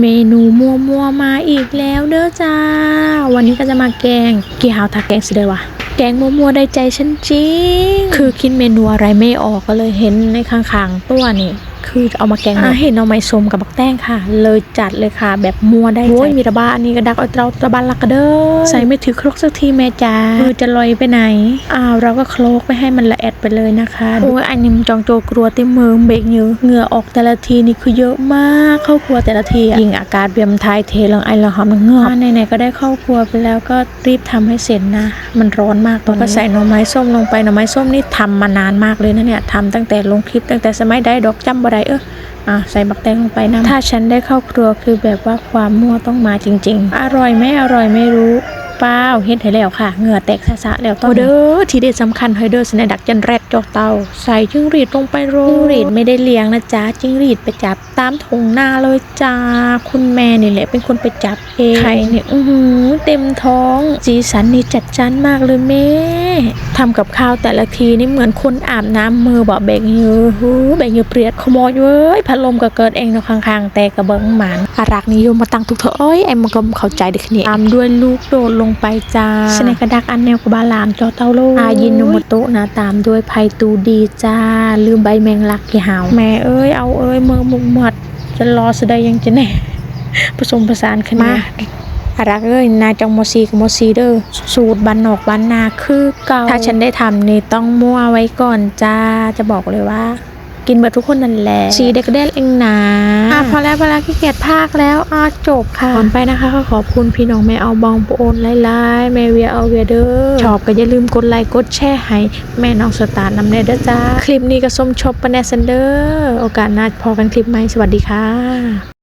เมนูมัวมัวมาอีกแล้วเด้อจ้า วันนี้ก็จะมาแกงกี่หาวทาแกงสิเด้อวะแกงมัวมัวได้ใจฉันจริง คือคิดเมนูอะไรไม่ออกก็เลยเห็นในข้างๆตัวนี่คือเอามาแกงอะเห็นเอาไม้ส้มกับบักแต้งค่ะ เลยจัดเลยค่ะ แบบมัวได้ใจโอ้ยมีระบาอันนี้ก็ดักเอาเตาตะบันลักกระเด้อใส่ไม่ถือครกสักทีแม่จ้ามือจะลอยไปไหนอ้าวเราก็โคลกไม่ให้มันละแอดไปเลยนะคะโอ้ยอันนี้มันจองโจกลัวเต็มมือเบกเยอะเหงื่อออกแต่ละทีนี่คือเยอะมากเข้าครัวแต่ละทีอะยิ่งอากาศเบียมทายเทลังไอละหอมเหงื่ออะไหนๆก็ได้เข้าครัวไปแล้วก็รีบทำให้เสร็จนะ มันร้อนมากตอนนี้ก็ใส่หน่อไม้ส้มลงไปหน่อไม้ส้มนี่ทำมานานมากเลยนะเนี่ยทำตั้งแต่ลงคลิปตั้งแต่สมัยได้ดอกจำบ่ได้เอออะใส่บักแตงลงไปนะถ้าฉันได้เข้าครัวคือแบบว่าความมั่วต้องมาจริง ๆ อร่อยไม่อร่อยไม่รู้ เปล่าเฮ็ดให้แล้วค่ะเหงื่อแตกสะๆแล้วต้องเด้อทีเด็ดสำคัญเฮยเด้อสนดักจันแรดจอเตาใส่จิ้งหรีดลงไปโรยจิ้งหรีดไม่ได้เลี้ยงนะจ๊ะจิ้งหรีดไปจับตามทงหน้าเลยจ้าคุณแม่นี่แหละเป็นคนไปจับเองไข่เนี่ยอื้อหือเต็มท้องสีสันนี่จัดจ้านมากเลยแม่ทำกับข้าวแต่ละทีนี่เหมือนคนอาบน้ำมือบอกแบ่งเยอะหูแบ่งเยอะเปรียดขโมยเว้ยพัดลมก็เกิดเองเนาะข้างๆ แต่กระเบิงหมันอารักนิยมมาตั้งทุกเถอะเอ้ยไอ้มันก็เข้าใจเด็กนี่ตามด้วยลูกโดดลงไปจ้าสเนกระดักอันแนวกบาลามจอเต้าโลกอายินโนโมโตะนะตามด้วยไพตูดีจ้า ลืมใบแมงลักกี่หาวแม่เอ้ยเอาเอ้ยมือมุกหมดจะรอสดายยังจะแน่ผสมผสานขึ้นมาอารักเอ้ยนาจองโมซีกับโมซีเดอร์สูตรบันนอกบันนาคือเก่าถ้าฉันได้ทำนี่ต้องมั่วไว้ก่อนจ้าจะบอกเลยว่า กินเบิดทุกคนนั่นแหละสีเด็กเด็ดเองนะอะพอแล้วพอแล้วขี้เกียจภาคแล้วอะจบค่ะก่อนไปนะคะก็ขอบคุณพี่น้องแม่เอาบองโปโอนไล่ๆแม่เวียเอาเวียเด้อชอบก็อย่าลืมกดไลค์กดแชร์ให้แม่น้องสตาร์นำเนเด้อจ้าคลิปนี้ก็ส้มชอบปะแนซันเดอร์โอกาสหน้าพอกันคลิปใหม่สวัสดีค่ะ